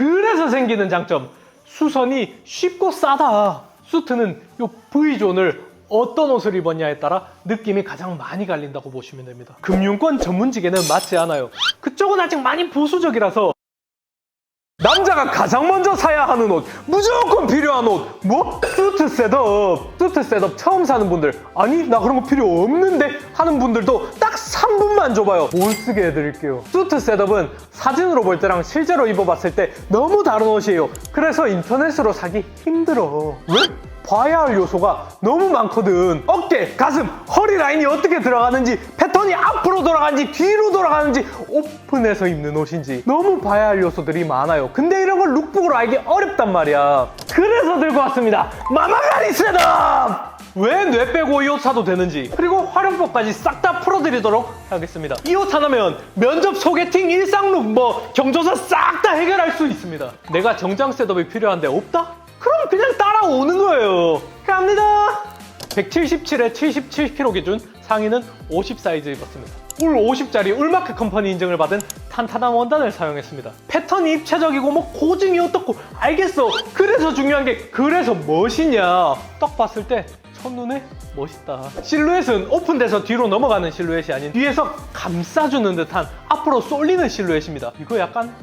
그래서 생기는 장점. 수선이 쉽고 싸다. 수트는 요 V존을 어떤 옷을 입었냐에 따라 느낌이 가장 많이 갈린다고 보시면 됩니다. 금융권 전문직에는 맞지 않아요. 그쪽은 아직 많이 보수적이라서 남자가 가장 먼저 사야 하는 옷 무조건 필요한 옷. 뭐? 수트 셋업. 수트 셋업 처음 사는 분들. 아니 나 그런 거 필요 없는데 하는 분들도 딱 3분만 줘봐요. 못 쓰게 해드릴게요. 수트 셋업은 사진으로 볼 때랑 실제로 입어봤을 때 너무 다른 옷이에요. 그래서 인터넷으로 사기 힘들어. 왜? 봐야 할 요소가 너무 많거든. 어깨, 가슴, 허리 라인이 어떻게 들어가는지, 패턴이 앞으로 돌아가는지, 뒤로 돌아가는지, 오픈해서 입는 옷인지 너무 봐야 할 요소들이 많아요. 근데 이런 걸 룩북으로 알기 어렵단 말이야. 그래서 들고 왔습니다. 마마가리 셋업! 왜 뇌 빼고 이 옷 사도 되는지 그리고 활용법까지 싹 다 풀어드리도록 하겠습니다 이 옷 하나면 면접 소개팅 일상룩 뭐 경조사 싹 다 해결할 수 있습니다 내가 정장 셋업이 필요한데 없다? 그냥 따라오는 거예요. 갑니다. 177에 77kg 기준 상의는 50 사이즈 입었습니다. 울 50짜리 울마크 컴퍼니 인증을 받은 탄탄한 원단을 사용했습니다. 패턴이 입체적이고 뭐 고증이 어떻고. 알겠어. 그래서 중요한 게 그래서 멋이냐. 딱 봤을 때 첫눈에 멋있다. 실루엣은 오픈돼서 뒤로 넘어가는 실루엣이 아닌 뒤에서 감싸주는 듯한 앞으로 쏠리는 실루엣입니다. 이거 약간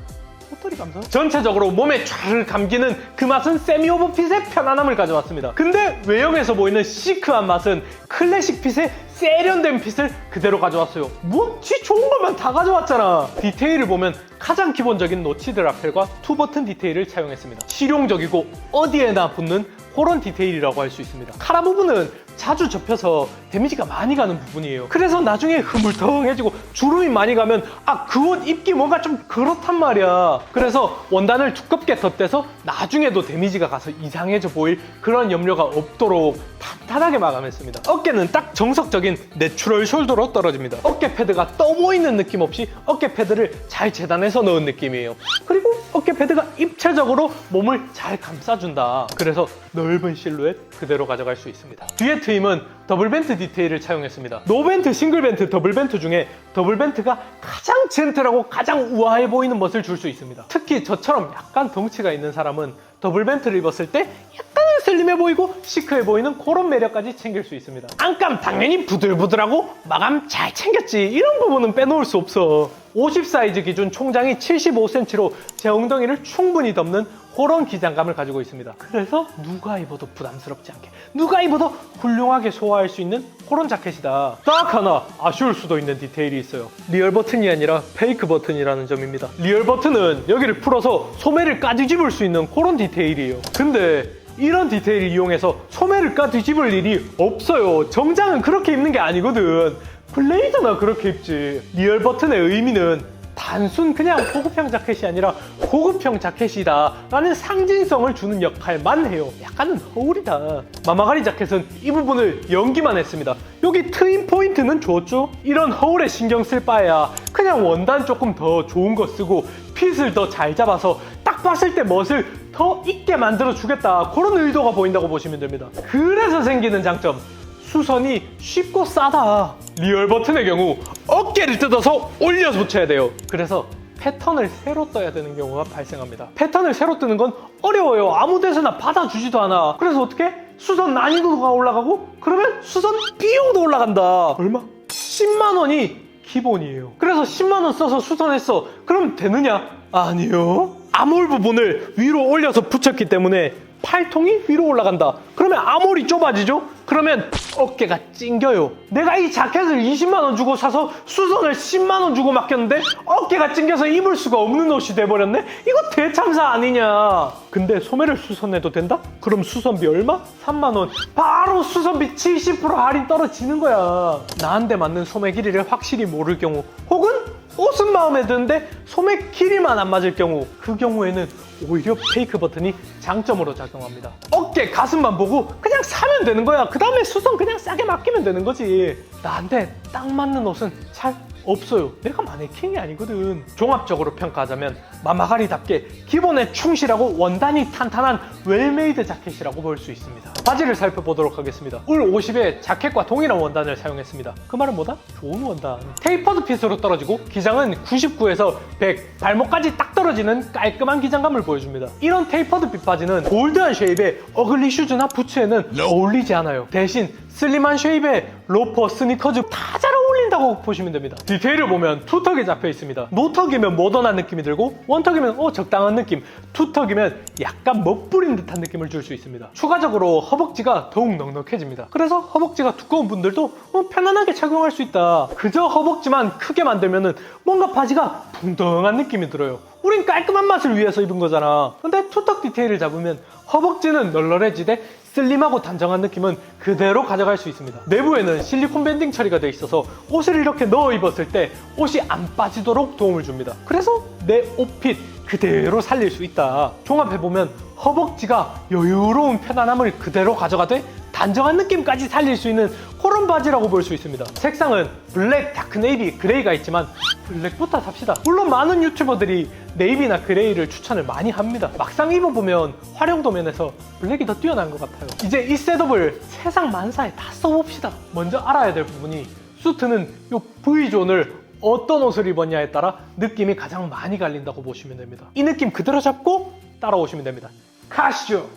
호터리 감성? 전체적으로 몸에 촤르 감기는 그 맛은 세미 오버핏의 편안함을 가져왔습니다. 근데 외형에서 보이는 시크한 맛은 클래식 핏의 세련된 핏을 그대로 가져왔어요. 뭐? 지 좋은 것만 다 가져왔잖아. 디테일을 보면 가장 기본적인 노치드 라펠과 투 버튼 디테일을 차용했습니다. 실용적이고 어디에나 붙는 그런 디테일이라고 할 수 있습니다. 카라 부분은 자주 접혀서 데미지가 많이 가는 부분이에요. 그래서 나중에 흐물텅해지고 주름이 많이 가면 아 그 옷 입기 뭔가 좀 그렇단 말이야. 그래서 원단을 두껍게 덧대서 나중에도 데미지가 가서 이상해져 보일 그런 염려가 없도록 탄탄하게 마감했습니다. 어깨는 딱 정석적인 내추럴 숄더로 떨어집니다. 어깨 패드가 떠 보이는 느낌 없이 어깨 패드를 잘 재단해서 넣은 느낌이에요. 그리고 어깨 패드가 입체적으로 몸을 잘 감싸준다. 그래서 넓은 실루엣 그대로 가져갈 수 있습니다. 뒤에 트임은 더블 벤트 디테일을 차용했습니다. 노벤트, 싱글 벤트, 더블 벤트 중에 더블 벤트가 가장 젠틀하고 가장 우아해 보이는 멋을 줄 수 있습니다. 특히 저처럼 약간 덩치가 있는 사람은 더블 벤트를 입었을 때 약간은 슬림해 보이고 시크해 보이는 그런 매력까지 챙길 수 있습니다. 안감 당연히 부들부들하고 마감 잘 챙겼지. 이런 부분은 빼놓을 수 없어. 50 사이즈 기준 총장이 75cm로 제 엉덩이를 충분히 덮는 그런 기장감을 가지고 있습니다. 그래서 누가 입어도 부담스럽지 않게, 누가 입어도 훌륭하게 소화할 수 있는 그런 자켓이다. 딱 하나 아쉬울 수도 있는 디테일이 있어요. 리얼 버튼이 아니라 페이크 버튼이라는 점입니다. 리얼 버튼은 여기를 풀어서 소매를 까뒤집을 수 있는 그런 디테일이에요. 근데 이런 디테일을 이용해서 소매를 까 뒤집을 일이 없어요. 정장은 그렇게 입는 게 아니거든. 블레이저나 그렇게 입지. 리얼 버튼의 의미는 단순 그냥 고급형 자켓이 아니라 고급형 자켓이다 라는 상징성을 주는 역할만 해요 약간은 허울이다 마마가리 자켓은 이 부분을 연기만 했습니다 여기 트임 포인트는 줬죠 이런 허울에 신경 쓸 바에야 그냥 원단 조금 더 좋은 거 쓰고 핏을 더 잘 잡아서 딱 봤을 때 멋을 더 있게 만들어 주겠다 그런 의도가 보인다고 보시면 됩니다 그래서 생기는 장점 수선이 쉽고 싸다. 리얼 버튼의 경우 어깨를 뜯어서 올려서 붙여야 돼요. 그래서 패턴을 새로 떠야 되는 경우가 발생합니다. 패턴을 새로 뜨는 건 어려워요. 아무 데서나 받아주지도 않아. 그래서 어떻게? 수선 난이도가 올라가고 그러면 수선 비용도 올라간다. 얼마? 10만 원이 기본이에요. 그래서 10만 원 써서 수선했어. 그럼 되느냐? 아니요. 암홀 부분을 위로 올려서 붙였기 때문에 팔통이 위로 올라간다. 그러면 암홀이 좁아지죠? 그러면 어깨가 찡겨요. 내가 이 자켓을 20만 원 주고 사서 수선을 10만 원 주고 맡겼는데 어깨가 찡겨서 입을 수가 없는 옷이 돼버렸네? 이거 대참사 아니냐? 근데 소매를 수선해도 된다? 그럼 수선비 얼마? 3만 원. 바로 수선비 70% 할인 떨어지는 거야. 나한테 맞는 소매 길이를 확실히 모를 경우 혹은 옷은 마음에 드는데 소매 길이만 안 맞을 경우 그 경우에는 오히려 페이크 버튼이 장점으로 작용합니다. 어깨 가슴만 보고 그냥 사면 되는 거야. 그 다음에 수선 그냥 싸게 맡기면 되는 거지. 나한테 딱 맞는 옷은 잘 없어요. 내가 마네킹이 아니거든. 종합적으로 평가하자면 마마가리답게 기본에 충실하고 원단이 탄탄한 웰메이드 자켓이라고 볼 수 있습니다. 바지를 살펴보도록 하겠습니다. 울 50에 자켓과 동일한 원단을 사용했습니다. 그 말은 뭐다? 좋은 원단. 테이퍼드 핏으로 떨어지고 기장은 99에서 100, 발목까지 딱 떨어지는 깔끔한 기장감을 보여줍니다. 이런 테이퍼드 핏 바지는 골드한 쉐입의 어글리 슈즈나 부츠에는 어울리지 않아요. 대신 슬림한 쉐입의 로퍼, 스니커즈 다 잘 어울린다고 보시면 됩니다. 디테일을 보면 투턱에 잡혀 있습니다. 노턱이면 모던한 느낌이 들고 원턱이면 어 적당한 느낌, 투턱이면 약간 멋부린 듯한 느낌을 줄 수 있습니다. 추가적으로 허벅지가 더욱 넉넉해집니다. 그래서 허벅지가 두꺼운 분들도 어, 편안하게 착용할 수 있다. 그저 허벅지만 크게 만들면은 뭔가 바지가 붕덩한 느낌이 들어요. 우린 깔끔한 맛을 위해서 입은 거잖아. 근데 투턱 디테일을 잡으면 허벅지는 널널해지되 슬림하고 단정한 느낌은 그대로 가져갈 수 있습니다. 내부에는 실리콘 밴딩 처리가 되어 있어서 옷을 이렇게 넣어 입었을 때 옷이 안 빠지도록 도움을 줍니다. 그래서 내 옷핏 그대로 살릴 수 있다. 종합해보면 허벅지가 여유로운 편안함을 그대로 가져가되 단정한 느낌까지 살릴 수 있는 그런 바지라고 볼 수 있습니다. 색상은 블랙, 다크 네이비, 그레이가 있지만 블랙부터 삽시다. 물론 많은 유튜버들이 네이비나 그레이를 추천을 많이 합니다. 막상 입어보면 활용도 면에서 블랙이 더 뛰어난 것 같아요. 이제 이 셋업을 세상 만사에 다 써봅시다. 먼저 알아야 될 부분이 수트는 이 V존을 어떤 옷을 입었냐에 따라 느낌이 가장 많이 갈린다고 보시면 됩니다. 이 느낌 그대로 잡고 따라오시면 됩니다. 가시죠!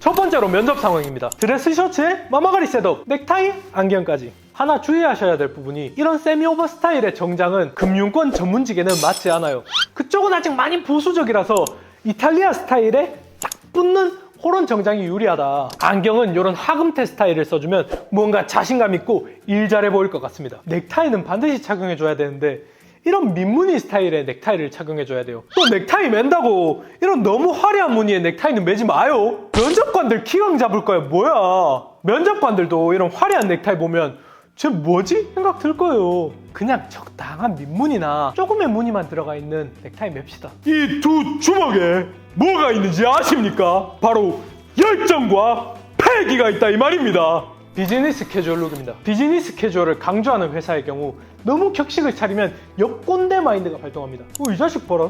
첫 번째로 면접 상황입니다. 드레스 셔츠에 마마가리 셋업, 넥타이, 안경까지. 하나 주의하셔야 될 부분이 이런 세미 오버 스타일의 정장은 금융권 전문직에는 맞지 않아요. 그쪽은 아직 많이 보수적이라서 이탈리아 스타일에 딱 붙는 그런 정장이 유리하다. 안경은 이런 하금테 스타일을 써주면 뭔가 자신감 있고 일 잘해 보일 것 같습니다. 넥타이는 반드시 착용해줘야 되는데 이런 민무늬 스타일의 넥타이를 착용해줘야 돼요. 또 넥타이 맨다고 이런 너무 화려한 무늬의 넥타이는 매지 마요. 면접관들 기강 잡을 거야 뭐야. 면접관들도 이런 화려한 넥타이 보면 쟤 뭐지? 생각 들 거예요. 그냥 적당한 민무늬나 조금의 무늬만 들어가 있는 넥타이 맵시다. 이 두 주먹에 뭐가 있는지 아십니까? 바로 열정과 패기가 있다 이 말입니다. 비즈니스 캐주얼 룩입니다. 비즈니스 캐주얼을 강조하는 회사의 경우 너무 격식을 차리면 역꼰대 마인드가 발동합니다. 어, 이 자식 봐라.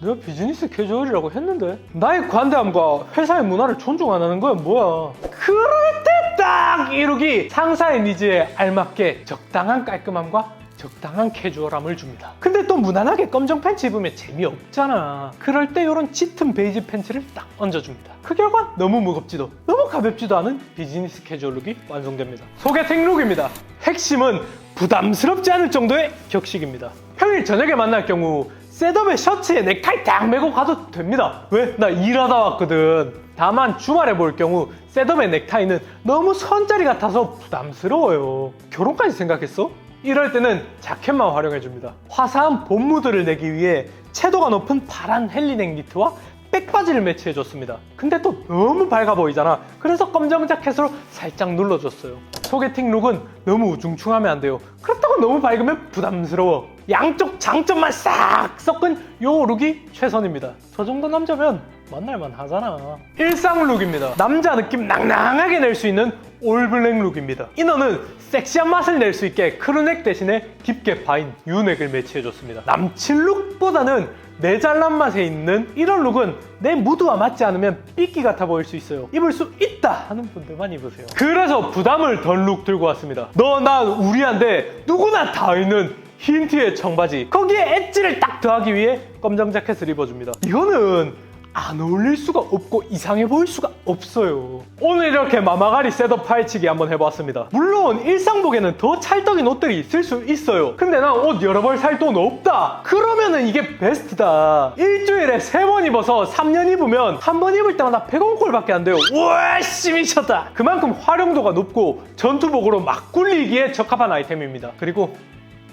내가 비즈니스 캐주얼이라고 했는데 나의 관대함과 회사의 문화를 존중 안 하는 거야 뭐야 그럴 때 딱 이룩이 상사의 니즈에 알맞게 적당한 깔끔함과 적당한 캐주얼함을 줍니다 근데 또 무난하게 검정 팬츠 입으면 재미없잖아 그럴 때 이런 짙은 베이지 팬츠를 딱 얹어줍니다 그 결과 너무 무겁지도 너무 가볍지도 않은 비즈니스 캐주얼 룩이 완성됩니다 소개팅 룩입니다 핵심은 부담스럽지 않을 정도의 격식입니다 평일 저녁에 만날 경우 셋업에 셔츠에 넥타이 딱 메고 가도 됩니다. 왜? 나 일하다 왔거든. 다만 주말에 볼 경우 셋업의 넥타이는 너무 선짜리 같아서 부담스러워요. 결혼까지 생각했어? 이럴 때는 자켓만 활용해 줍니다. 화사한 봄 무드를 내기 위해 채도가 높은 파란 헬리넥 니트와 백바지를 매치해 줬습니다. 근데 또 너무 밝아 보이잖아. 그래서 검정 자켓으로 살짝 눌러줬어요. 소개팅 룩은 너무 우중충하면 안 돼요. 그렇다고 너무 밝으면 부담스러워. 양쪽 장점만 싹 섞은 요 룩이 최선입니다. 저 정도 남자면 만날만 하잖아. 일상 룩입니다. 남자 느낌 낭낭하게 낼 수 있는 올블랙 룩입니다. 이너는 섹시한 맛을 낼 수 있게 크루넥 대신에 깊게 파인 유넥을 매치해줬습니다. 남친 룩보다는 내 잘난 맛에 있는 이런 룩은 내 무드와 맞지 않으면 삐끼 같아 보일 수 있어요. 입을 수 있다 하는 분들만 입으세요. 그래서 부담을 덜 룩 들고 왔습니다. 너나 우리한테 누구나 다 있는 흰 티에 청바지 거기에 엣지를 딱 더하기 위해 검정 자켓을 입어줍니다. 이거는 안 어울릴 수가 없고 이상해 보일 수가 없어요. 오늘 이렇게 마마가리 셋업 파헤치기 한번 해봤습니다. 물론 일상복에는 더 찰떡인 옷들이 있을 수 있어요. 근데 난 옷 여러 벌 살 돈 없다. 그러면은 이게 베스트다. 일주일에 세 번 입어서 3년 입으면 한 번 입을 때마다 100원 꼴밖에 안 돼요. 우와 씨 미쳤다. 그만큼 활용도가 높고 전투복으로 막 굴리기에 적합한 아이템입니다. 그리고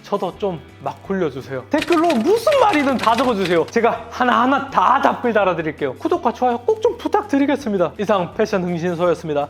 저도 좀 막 굴려주세요. 댓글로 무슨 말이든 다 적어주세요. 제가 하나하나 다 답글 달아드릴게요. 구독과 좋아요 꼭 좀 부탁드리겠습니다. 이상 패션 흥신소였습니다.